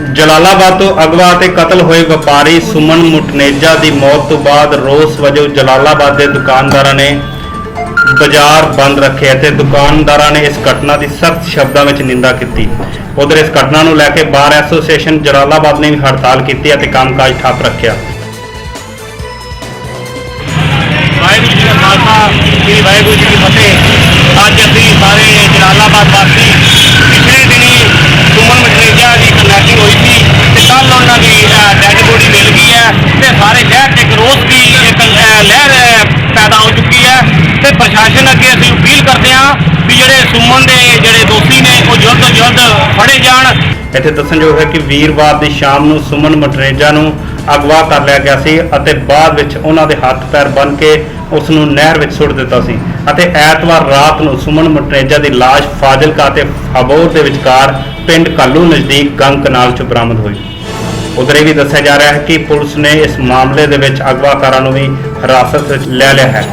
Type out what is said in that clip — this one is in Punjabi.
ਜਲਾਲਾਬਾਦ ਤੋਂ ਅਗਵਾ ਤੇ ਕਤਲ ਹੋਏ ਵਪਾਰੀ ਸੁਮਨ ਮੁਟਨੇਜਾ ਦੀ ਮੌਤ ਤੋਂ ਬਾਅਦ ਰੋਸ ਵਜੋਂ ਜਲਾਲਾਬਾਦ ਦੇ ਦੁਕਾਨਦਾਰਾਂ ਨੇ ਬਾਜ਼ਾਰ ਬੰਦ ਰੱਖੇ ਅਤੇ ਦੁਕਾਨਦਾਰਾਂ ਨੇ ਇਸ ਘਟਨਾ ਦੀ ਸਖਤ ਸ਼ਬਦਾਂ ਵਿੱਚ ਨਿੰਦਾ ਕੀਤੀ। ਉਧਰ ਇਸ ਘਟਨਾ ਨੂੰ ਲੈ ਕੇ ਬਾਰ ਐਸੋਸੀਏਸ਼ਨ ਜਲਾਲਾਬਾਦ ਨੇ ਵੀ ਹੜਤਾਲ ਕੀਤੀ ਅਤੇ ਕੰਮਕਾਜ ਠੱਪ ਰੱਖਿਆ। ਵਾਹਿਗੁਰੂ ਜੀ ਦਾ ਖਾਲਸਾ, ਸ੍ਰੀ ਵਾਹਿਗੁਰੂ ਜੀ ਕੀ ਫਤਿਹ। ਅੱਜ ਅਸੀਂ ਸਾਰੇ ਜਲਾਲਾਬਾਦ ਵਾਸੀ ਪ੍ਰਸ਼ਾਸਨ ਅੱਗੇ ਅਸੀਂ ਅਪੀਲ ਕਰਦੇ ਹਾਂ ਵੀ ਜਿਹੜੇ ਸੁਮਨ ਦੇ, ਜਿਹੜੇ ਦੋਸ਼ੀ ਨੇ, ਉਹ ਜਲਦ ਤੋਂ ਜਲਦ ਫੜੇ ਜਾਣ। ਇੱਥੇ ਦੱਸਣਯੋਗ ਹੈ ਕਿ ਵੀਰਵਾਰ ਦੀ ਸ਼ਾਮ ਨੂੰ ਸੁਮਨ ਮਟਰੇਜਾ ਨੂੰ ਅਗਵਾ ਕਰ ਲਿਆ ਗਿਆ ਸੀ ਅਤੇ ਬਾਅਦ ਵਿੱਚ ਉਹਨਾਂ ਦੇ ਹੱਥ ਪੈਰ ਬੰਨ੍ਹ ਕੇ ਉਸ ਨੂੰ ਨਹਿਰ ਵਿੱਚ ਸੁੱਟ ਦਿੱਤਾ ਸੀ। ਅਤੇ ਐਤਵਾਰ ਰਾਤ ਨੂੰ ਸੁਮਨ ਮਟਰੇਜਾ ਦੀ ਲਾਸ਼ ਫਾਜ਼ਿਲਕਾ ਤੇ ਅਬੋਹਰ ਦੇ ਵਿਚਕਾਰ ਪਿੰਡ ਕਾਲੂ ਨਜ਼ਦੀਕ ਗੰਗ ਕਨਾਲ 'ਚ ਬਰਾਮਦ ਹੋਈ। ਉਧਰ ਇਹ ਵੀ ਦੱਸਿਆ ਜਾ ਰਿਹਾ ਹੈ ਕਿ ਪੁਲਿਸ ਨੇ ਇਸ ਮਾਮਲੇ ਦੇ ਵਿੱਚ ਅਗਵਾਕਾਰਾਂ ਨੂੰ ਵੀ ਹਿਰਾਸਤ ਵਿੱਚ ਲੈ ਲਿਆ ਹੈ।